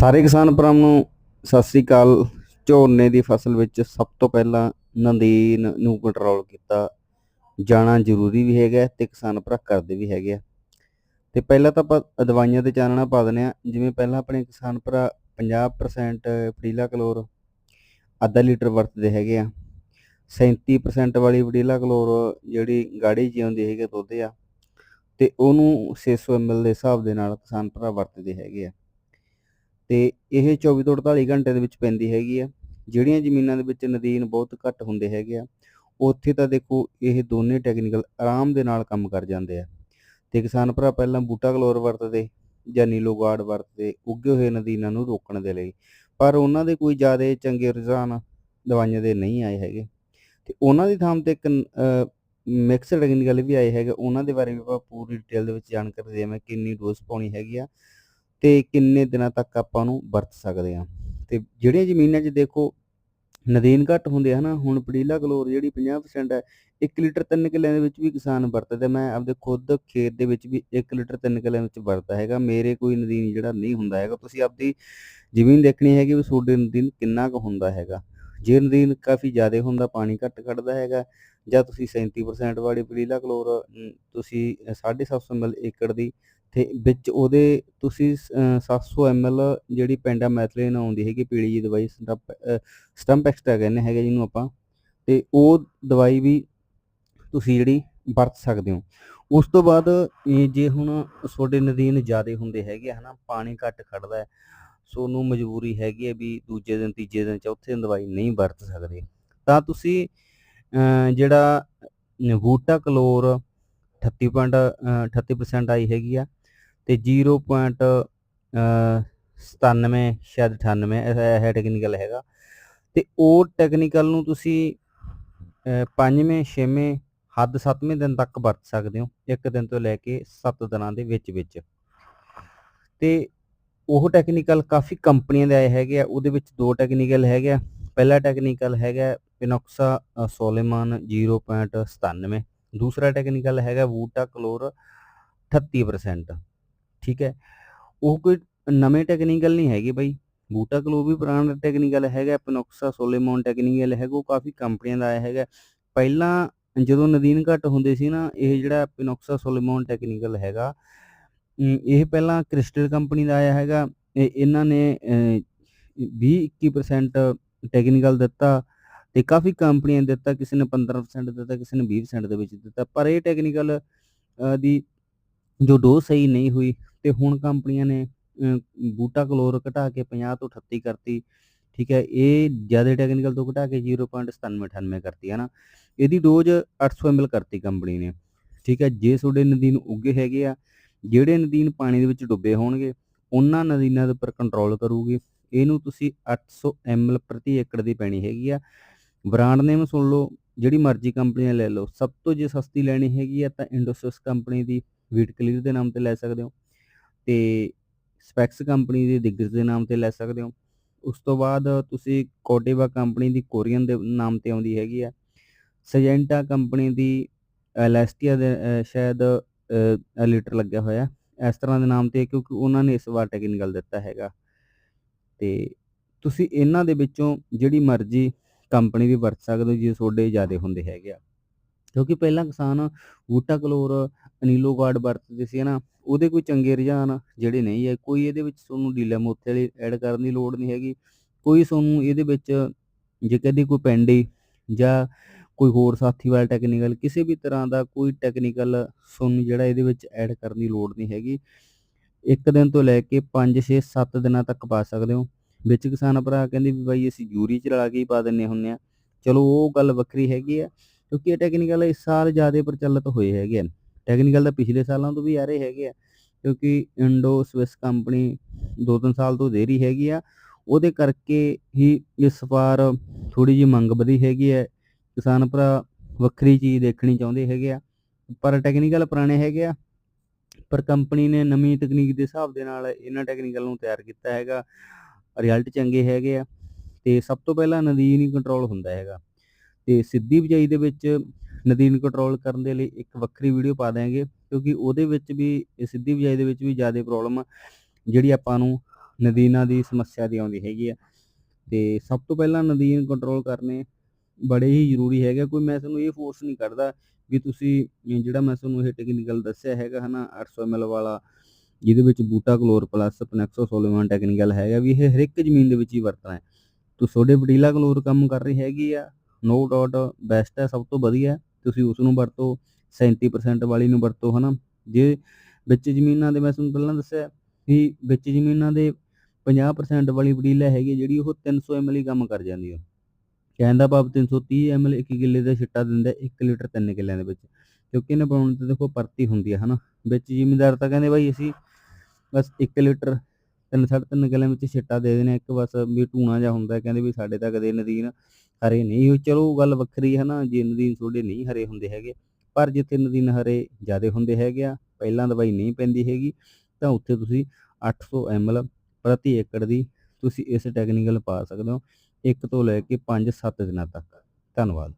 ਸਾਰੇ ਕਿਸਾਨ ਭਰਾਵਾਂ ਨੂੰ ਸਤਿ ਸ੍ਰੀ ਅਕਾਲ। ਝੋਨੇ ਦੀ ਫਸਲ ਵਿੱਚ ਸਭ ਤੋਂ ਪਹਿਲਾਂ ਨਦੀਨ ਨੂੰ ਕੰਟਰੋਲ ਕੀਤਾ। ਜਾਣਾ ਜ਼ਰੂਰੀ ਵੀ ਹੈਗਾ ਤੇ ਕਿਸਾਨ ਭਰਾ ਕਰਦੇ ਵੀ ਹੈਗੇ ਆ। ਤੇ ਪਹਿਲਾਂ ਤਾਂ ਆਪਾਂ ਦਵਾਈਆਂ ਤੇ ਚਾਨਣਾ ਪਾ ਦਿੰਦੇ ਆ ਜਿਵੇਂ ਪਹਿਲਾਂ ਆਪਣੇ ਕਿਸਾਨ ਭਰਾ 50% ਫਡੀਲਾ ਕਲੋਰ ਅੱਧਾ ਲੀਟਰ ਵਰਤਦੇ ਹੈਗੇ ਆ। 37% ਵਾਲੀ ਵਡੀਲਾ ਕਲੋਰ ਜਿਹੜੀ ਗਾੜੀ ਚ ਆਉਂਦੀ ਹੈਗੀ ਦੁੱਧ ਆ। ਤੇ ਉਹਨੂੰ 600 ml ਦੇ ਹਿਸਾਬ ਦੇ ਨਾਲ ਕਿਸਾਨ ਭਰਾ ਵਰਤਦੇ ਹੈਗੇ ਆ। ਤੇ ਇਹ 24 ਤੋਂ 48 ਘੰਟੇ ਦੇ ਵਿੱਚ ਪੈਂਦੀ ਹੈਗੀ ਆ। ਜਿਹੜੀਆਂ ਜ਼ਮੀਨਾਂ ਦੇ ਵਿੱਚ ਨਦੀਨ ਬਹੁਤ ਘੱਟ ਹੁੰਦੇ ਹੈਗੇ ਆ, ਉੱਥੇ ਤਾਂ ਦੇਖੋ ਇਹ ਦੋਨੇ ਟੈਕਨੀਕਲ ਆਰਾਮ ਦੇ ਨਾਲ ਕੰਮ ਕਰ ਜਾਂਦੇ ਆ। ਤੇ ਕਿਸਾਨ ਭਰਾ ਪਹਿਲਾਂ ਬੂਟਾ ਕਲੋਰ ਵਰਤਦੇ ਜਾਂ ਨੀਲੋ ਗਾਰਡ ਵਰਤਦੇ, ਉੱਗੇ ਹੋਏ ਨਦੀਨਾਂ ਨੂੰ ਰੋਕਣ ਦੇ ਲਈ। ਪਰ ਉਹਨਾਂ ਦੇ ਕੋਈ ਜ਼ਿਆਦਾ ਚੰਗੇ ਰੁਝਾਨ ਦਵਾਈਆਂ ਦੇ ਨਹੀਂ ਆਏ ਹੈਗੇ। ਤੇ ਉਹਨਾਂ ਦੀ ਥਾਂ ਤੇ ਇੱਕ ਮਿਕਸ ਟੈਕਨੀਕਲ ਵੀ ਆਏ ਹੈਗੇ। ਉਹਨਾਂ ਦੇ ਬਾਰੇ ਵੀ ਆਪਾਂ ਪੂਰੀ ਡਿਟੇਲ ਦੇ ਵਿੱਚ ਜਾਣਕਾਰੀ ਦੇਵਾਂ ਕਿੰਨੀ ਡੋਜ਼ ਪਾਉਣੀ ਹੈਗੀ ਆ। ਤੇ ਕਿੰਨੇ ਦਿਨਾਂ ਤੱਕ ਆਪਾਂ ਨੂੰ ਵਰਤ ਸਕਦੇ ਆ ਤੇ ਜਿਹੜੀਆਂ ਜ਼ਮੀਨਾਂ 'ਚ ਦੇਖੋ ਨਦੀਨ ਘੱਟ ਹੁੰਦੇ ਹਨਾ, ਹੁਣ ਪੜੀਲਾ ਕਲੋਰ ਜਿਹੜੀ 50% ਹੈ 1 ਲੀਟਰ 3 ਕਿੱਲਿਆਂ ਦੇ ਵਿੱਚ ਵੀ ਕਿਸਾਨ ਵਰਤਦਾ। ਮੈਂ ਆਪਦੇ ਖੁਦ ਖੇਤ ਦੇ ਵਿੱਚ ਵੀ 1 ਲੀਟਰ 3 ਕਿੱਲਿਆਂ ਵਿੱਚ ਵਰਤਦਾ ਹੈਗਾ। ਮੇਰੇ ਕੋਈ ਨਦੀਨ ਜਿਹੜਾ ਨਹੀਂ ਹੁੰਦਾ ਹੈਗਾ। ਤੁਸੀਂ ਆਪਦੀ ਜ਼ਮੀਨ ਦੇਖਣੀ ਹੈਗੀ ਵੀ ਤੁਹਾਡੇ ਨਦੀਨ ਕਿੰਨਾ ਕੁ ਹੁੰਦਾ ਹੈਗਾ। ਜੇ ਨਦੀਨ ਕਾਫੀ ਜ਼ਿਆਦਾ ਹੁੰਦਾ ਪਾਣੀ ਘੱਟ ਕੱਢਦਾ ਹੈਗਾ ਜਾਂ ਤੁਸੀਂ 37% ਵਾਲੀ ਪੜੀਲਾ ਕਲੋਰ ਅਮ, ਤੁਸੀਂ 750 ml ਏਕੜ ਦੀ ਤੇ ਵਿੱਚ ਉਹਦੇ ਤੁਸੀਂ ਅ, 700 ml ਜਿਹੜੀ ਪੈਂਡਾ ਮੈਥਲੀਨ ਆਉਂਦੀ ਹੈਗੀ ਪੀਲੀ ਜੀ ਦਵਾਈ ਸਟੰਪ ਸਟੰਪ ਐਕਸਟਰਾ ਕਹਿੰਦੇ ਹੈਗੇ ਜਿਹਨੂੰ ਆਪਾਂ ਤੇ ਉਹ ਦਵਾਈ ਵੀ ਤੁਸੀਂ ਜਿਹੜੀ ਵਰਤ ਸਕਦੇ ਹੋ। ਉਸ ਤੋਂ ਬਾਅਦ ਜੇ ਹੁਣ ਤੁਹਾਡੇ ਨਦੀਨ ਜ਼ਿਆਦਾ ਹੁੰਦੇ ਹੈਗੇ ਆ ਹਨਾ ਪਾਣੀ ਘੱਟ ਖੜਦਾ ਹੈ ਸੋ ਨੂੰ ਮਜਬੂਰੀ ਹੈਗੀ ਹੈ ਵੀ ਦੂਜੇ ਦਿਨ ਤੀਜੇ ਦਿਨ ਚੌਥੇ ਦਿਨ ਦਵਾਈ ਨਹੀਂ ਵਰਤ ਸਕਦੇ। ਤਾਂ ਤੁਸੀਂ ਅ, ਜਿਹੜਾ ਵੂਟਾ ਕਲੋਰ 38. 38% ਆਈ ਹੈਗੀ ਆ ਤੇ 0.97 ਸ਼ਾਇਦ 98 ਇਹ ਟੈਕਨੀਕਲ ਹੈਗਾ। ਤੇ ਉਹ ਟੈਕਨੀਕਲ ਨੂੰ ਤੁਸੀਂ ਅ, ਪੰਜਵੇਂ ਛੇਵੇਂ ਹੱਦ ਸੱਤਵੇਂ ਦਿਨ ਤੱਕ ਵਰਤ ਸਕਦੇ ਹੋ। ਇੱਕ ਦਿਨ ਤੋਂ ਲੈ ਕੇ 7 ਦਿਨਾਂ ਦੇ ਵਿੱਚ ਵਿੱਚ ਤੇ ਉਹ ਟੈਕਨੀਕਲ ਕਾਫੀ ਕੰਪਨੀਆਂ ਦੇ ਆਏ ਹੈਗੇ ਆ ਉਹਦੇ ਵਿੱਚ ਦੋ ਟੈਕਨੀਕਲ ਹੈਗੇ ਆ। ਪਹਿਲਾ ਟੈਕਨੀਕਲ ਹੈਗਾ ਪਿਨੋਕਸਾ ਅ, ਸੋਲੇਮਾਨ 0.97 ਦੂਸਰਾ ਟੈਕਨੀਕਲ ਹੈਗਾ ਵੂਟਾ ਕਲੋਰ 38% ਠੀਕ ਹੈ? ਉਹ ਕੋਈ ਨਵੇਂ ਟੈਕਨੀਕਲ ਨਹੀਂ ਹੈਗੇ ਬਈ। ਬੂਟਾ ਕਲੋ ਵੀ ਪੁਰਾਣਾ ਟੈਕਨੀਕਲ ਹੈਗਾ ਪਿਨੋਕਸਾ ਸੋਲੇਮੋਨ ਟੈਕਨੀਕਲ ਹੈਗਾ ਉਹ ਕਾਫੀ ਕੰਪਨੀਆਂ ਦਾ ਆਇਆ ਹੈਗਾ। ਪਹਿਲਾਂ ਜਦੋਂ ਨਦੀਨ ਘੱਟ ਹੁੰਦੇ ਸੀ ਨਾ ਇਹ ਜਿਹੜਾ ਪਿਨੋਕਸਾ ਸੋਲੇਮੋਨ ਟੈਕਨੀਕਲ ਹੈਗਾ ਇਹ ਪਹਿਲਾਂ ਕ੍ਰਿਸਟਲ ਕੰਪਨੀ ਦਾ ਆਇਆ ਹੈਗਾ ਇਹਨਾਂ ਨੇ 20-21% ਟੈਕਨੀਕਲ ਦਿੱਤਾ ਤੇ ਕਾਫੀ ਕੰਪਨੀਆਂ ਨੇ ਦਿੱਤਾ, ਕਿਸੇ ਨੇ 15% ਦਿੱਤਾ, ਕਿਸੇ ਨੇ 20% ਦੇ ਵਿੱਚ ਦਿੱਤਾ, ਪਰ ਇਹ ਟੈਕਨੀਕਲ ਦੀ ਜੋ ਡੋਜ਼ ਸਹੀ ਨਹੀਂ ਹੋਈ ਤੇ ਹੁਣ ਕੰਪਨੀਆਂ ਨੇ ਬੂਟਾ ਕਲੋਰ ਘਟਾ ਕੇ 50 ਤੋਂ 38 ਕਰਤੀ, ਠੀਕ ਹੈ, ਇਹ ਜ਼ਿਆਦਾ ਟੈਕਨੀਕਲ ਤੋਂ ਘਟਾ ਕੇ 0.9798 ਕਰਤੀ, ਹੈ ਨਾ? ਇਹਦੀ ਡੋਜ਼ 800 ml ਕਰਤੀ ਕੰਪਨੀ ਨੇ, ਠੀਕ ਹੈ, ਜੇ ਤੁਹਾਡੇ ਨਦੀਨ ਉੱਗੇ ਹੈਗੇ ਆ ਜਿਹੜੇ ਨਦੀਨ ਪਾਣੀ ਦੇ ਵਿੱਚ ਡੁੱਬੇ ਹੋਣਗੇ, ਉਹਨਾਂ ਨਦੀਨਾਂ ਦੇ ਉੱਪਰ ਕੰਟਰੋਲ ਕਰੂਗੀ। ਇਹਨੂੰ ਤੁਸੀਂ 800 ml ਪ੍ਰਤੀ ਏਕੜ ਦੀ ਪੈਣੀ ਹੈਗੀ ਆ। ਬ੍ਰਾਂਡ ਨੇਮ ਸੁਣ ਲਓ, ਜਿਹੜੀ ਮਰਜ਼ੀ ਕੰਪਨੀ ਲੈ ਲਓ, ਸਭ ਤੋਂ ਜੇ ਸਸਤੀ ਲੈਣੀ ਹੈਗੀ ਆ ਤਾਂ ਇੰਡੋਸਿਸ ਕੰਪਨੀ ਦੀ ਵੀਟ ਕਲੀਅਰ ਦੇ ਨਾਮ ਤੇ ਲੈ ਸਕਦੇ ਹੋ ਤੇ ਸਪੈਕਸ ਕੰਪਨੀ ਦੀ ਦਿੱਗਜ਼ ਦੇ ਨਾਮ ਤੇ ਲੈ ਸਕਦੇ ਹੋ। ਉਸ ਤੋਂ ਬਾਅਦ ਤੁਸੀਂ ਕੋਟੇਵਾ ਕੰਪਨੀ ਦੀ ਕੋਰੀਅਨ ਦੇ ਨਾਮ ਤੇ ਆਉਂਦੀ ਹੈਗੀ ਆ। ਸਜੈਂਟਾ ਕੰਪਨੀ ਦੀ ਐਲੈਸਟੀਆ ਦੇ ਸ਼ਾਇਦ ਲੀਟਰ ਲੱਗਿਆ ਹੋਇਆ। ਇਸ ਤਰ੍ਹਾਂ ਦੇ ਨਾਮ ਤੇ ਕਿਉਂਕਿ ਉਹਨਾਂ ਨੇ ਇਸ ਵਾਰ ਟੈਕਨੀਕਲ ਦਿੱਤਾ ਹੈਗਾ। ਤੇ ਤੁਸੀਂ ਇਹਨਾਂ ਦੇ ਵਿੱਚੋਂ ਜਿਹੜੀ ਮਰਜ਼ੀ ਕੰਪਨੀ ਦੀ ਵਰਤ ਸਕਦੇ ਹੋ ਜੇ ਤੁਹਾਡੇ ਜ਼ਿਆਦੇ ਹੁੰਦੇ ਹੈਗੇ ਆ। ਕਿਉਂਕਿ ਪਹਿਲਾਂ ਕਿਸਾਨ ਬੂਟਾ ਕਲੋਰ, ਅਨੀਲੋ ਗਾਰਡ ਵਰਤਦੇ ਸੀ ਨਾ ਉਹਦੇ ਕੋਈ ਚੰਗੇ ਰੁਝਾਨ ਜਿਹੜੇ ਨਹੀਂ ਹੈ। ਕੋਈ ਇਹਦੇ ਵਿੱਚ ਤੁਹਾਨੂੰ ਡੀਲਾ ਮੋਥੇ ਵਾਲੀ ਐਡ ਕਰਨ ਦੀ ਲੋੜ ਨਹੀਂ ਹੈਗੀ। ਕੋਈ ਤੁਹਾਨੂੰ ਇਹਦੇ ਵਿੱਚ ਜੇ ਕਦੀ ਕੋਈ ਪੈਂਡੀ ਜਾਂ ਕੋਈ ਹੋਰ ਸਾਥੀ ਵਾਲਾ ਟੈਕਨੀਕਲ ਕਿਸੇ ਵੀ ਤਰ੍ਹਾਂ ਦਾ ਕੋਈ ਟੈਕਨੀਕਲ ਤੁਹਾਨੂੰ ਜਿਹੜਾ ਇਹਦੇ ਵਿੱਚ ਐਡ ਕਰਨ ਦੀ ਲੋੜ ਨਹੀਂ ਹੈਗੀ। ਇੱਕ ਦਿਨ ਤੋਂ ਲੈ ਕੇ 5 6 7 ਦਿਨਾਂ ਤੱਕ ਪਾ ਸਕਦੇ ਹੋ। ਵਿੱਚ ਕਿਸਾਨ ਭਰਾ ਕਹਿੰਦੇ ਵੀ ਬਾਈ ਅਸੀਂ ਯੂਰੀ ਚ ਰਲਾ ਕੇ ਹੀ ਪਾ ਦਿੰਨੇ ਹੁੰਨੇ ਆ। ਚਲੋ ਉਹ ਗੱਲ ਵੱਖਰੀ ਹੈਗੀ ਆ, ਕਿਉਂਕਿ ਇਹ ਟੈਕਨੀਕਲ ਇਸ ਸਾਲ ਜ਼ਿਆਦਾ ਪ੍ਰਚਲਿਤ ਹੋਏ ਹੈਗੇ ਆ। ਟੈਕਨੀਕਲ ਤਾਂ ਪਿਛਲੇ ਸਾਲਾਂ ਤੋਂ ਵੀ ਆ ਰਹੇ ਹੈਗੇ ਆ, ਕਿਉਂਕਿ ਇੰਡੋ ਸਵਿਸ ਕੰਪਨੀ ਦੋ ਤਿੰਨ ਸਾਲ ਤੋਂ ਦੇ ਰਹੀ ਹੈਗੀ ਆ। ਉਹਦੇ ਕਰਕੇ ਹੀ ਇਸ ਵਾਰ ਥੋੜੀ ਜਿਹੀ ਮੰਗ ਵਧੀ ਹੈਗੀ ਹੈ ਕਿਸਾਨ ਭਰਾ ਵੱਖਰੀ ਚੀਜ਼ ਦੇਖਣੀ ਚਾਹੁੰਦੇ ਹੈਗੇ ਆ, ਪਰ ਟੈਕਨੀਕਲ ਪੁਰਾਣੇ ਹੈਗੇ ਆ, ਪਰ ਕੰਪਨੀ ਨੇ ਨਵੀਂ ਤਕਨੀਕ ਦੇ ਹਿਸਾਬ ਦੇ ਨਾਲ ਇਹਨਾਂ ਟੈਕਨੀਕਲ ਨੂੰ ਤਿਆਰ ਕੀਤਾ ਹੈਗਾ ਰਿਜ਼ਲਟ ਚੰਗੇ ਹੈਗੇ ਆ, ਤੇ ਸਭ ਤੋਂ ਪਹਿਲਾਂ ਨਦੀਨ ਹੀ ਕੰਟਰੋਲ ਹੁੰਦਾ ਹੈਗਾ, ਤੇ ਸਿੱਧੀ ਬਿਜਾਈ ਦੇ ਵਿੱਚ ਨਦੀਨ ਕੰਟਰੋਲ ਕਰਨ ਦੇ ਲਈ ਇੱਕ ਵੱਖਰੀ ਵੀਡੀਓ ਪਾ ਦਿਆਂਗੇ, ਕਿਉਂਕਿ ਉਹਦੇ ਵਿੱਚ ਵੀ ਸਿੱਧੀ ਬਿਜਾਈ ਦੇ ਵਿੱਚ ਵੀ ਜ਼ਿਆਦਾ ਪ੍ਰੋਬਲਮ ਜਿਹੜੀ ਆਪਾਂ ਨੂੰ ਨਦੀਨਾਂ ਦੀ ਸਮੱਸਿਆ ਦੀ ਆਉਂਦੀ ਹੈਗੀ ਆ, ਤੇ ਸਭ ਤੋਂ ਪਹਿਲਾਂ ਨਦੀਨ ਕੰਟਰੋਲ ਕਰਨੇ ਬੜੇ ਹੀ ਜ਼ਰੂਰੀ ਹੈਗੇ ਕੋਈ ਮੈਂ ਤੁਹਾਨੂੰ ਇਹ ਫੋਰਸ ਨਹੀਂ ਕਰਦਾ ਵੀ ਤੁਸੀਂ ਜਿਹੜਾ ਮੈਂ ਤੁਹਾਨੂੰ ਇਹ ਟੈਕਨੀਕਲ ਦੱਸਿਆ ਹੈਗਾ ਹਨਾ 800 ml ਵਾਲਾ, ਜਿਹਦੇ ਵਿੱਚ ਬੂਟਾ ਕਲੋਰ ਪਲੱਸ ਪਨੈਕਸੋਸੋਲੋਮਾਨ ਟੈਕਨੀਕਲ ਹੈਗਾ, ਵੀ ਇਹ ਹਰ ਇੱਕ ਜ਼ਮੀਨ ਦੇ ਵਿੱਚ ਹੀ ਵਰਤਣਾ ਹੈ। ਤੋ ਤੁਹਾਡੇ ਵਡੀਲਾ ਕਲੋਰ ਕੰਮ ਕਰ ਰਹੀ ਹੈਗੀ ਆ ਨੋ ਡਾਊਟ ਬੈਸਟ ਹੈ, ਸਭ ਤੋਂ ਵਧੀਆ, ਤੁਸੀਂ ਉਸ ਨੂੰ ਵਰਤੋ 37% ਵਾਲੀ ਨੂੰ ਵਰਤੋ ਹਨਾ। ਜੇ ਵਿੱਚ ਜ਼ਮੀਨਾਂ ਦੇ ਮੈਂ ਤੁਹਾਨੂੰ ਪਹਿਲਾਂ ਦੱਸਿਆ ਵੀ ਵਿੱਚ ਜ਼ਮੀਨਾਂ ਦੇ 50% ਵਾਲੀ ਵਡੀਲਾ ਹੈਗੀ ਜਿਹੜੀ ਉਹ 300 ml ਹੀ ਕੰਮ ਕਰ ਜਾਂਦੀ ਹੈ ਕਹਿਣ ਦਾ ਭਾਵ 330 ml ਇੱਕ ਕਿੱਲੇ ਦਾ ਛਿੱਟਾ ਦਿੰਦਾ 1 ਲੀਟਰ 3 ਕਿੱਲਿਆਂ ਦੇ ਵਿੱਚ। ਕਿਉਂਕਿ ਇਹਨਾਂ ਬਣਾਉਣ ਤੇ ਦੇਖੋ ਪਰਤੀ ਹੁੰਦੀ ਹੈ, ਹਨਾ? ਵਿੱਚ ਜ਼ਿਮੀਂਦਾਰ ਤਾਂ ਕਹਿੰਦੇ ਬਾਈ ਅਸੀਂ ਬਸ 1 ਲੀਟਰ ਤਿੰਨ, ਸਾਢੇ ਤਿੰਨ ਕਿੱਲਿਆਂ ਵਿੱਚ ਛਿੱਟਾ ਦੇ ਦੇਣਾ ਇੱਕ ਬਸ ਵੀ ਟੂਣਾ ਜਿਹਾ ਹੁੰਦਾ ਕਹਿੰਦੇ ਵੀ ਸਾਡੇ ਤਾਂ ਕਦੇ ਨਦੀਨ ਹਰੇ ਨਹੀਂ ਹੋਏ। ਚਲੋ ਗੱਲ ਵੱਖਰੀ ਹੈ ਨਾ ਜੇ ਨਦੀਨ ਤੁਹਾਡੇ ਨਹੀਂ ਹਰੇ ਹੁੰਦੇ ਹੈਗੇ, ਪਰ ਜਿੱਥੇ ਨਦੀਨ ਹਰੇ ਜ਼ਿਆਦੇ ਹੁੰਦੇ ਹੈਗੇ ਆ, ਪਹਿਲਾਂ ਦਵਾਈ ਨਹੀਂ ਪੈਂਦੀ ਹੈਗੀ, ਤਾਂ ਉੱਥੇ ਤੁਸੀਂ 800 ml ਪ੍ਰਤੀ ਏਕੜ ਦੀ ਤੁਸੀਂ ਇਸ ਟੈਕਨੀਕਲ ਪਾ ਸਕਦੇ ਹੋ। ਇੱਕ ਤੋਂ ਲੈ ਕੇ 5-7 ਦਿਨਾਂ ਤੱਕ। ਧੰਨਵਾਦ।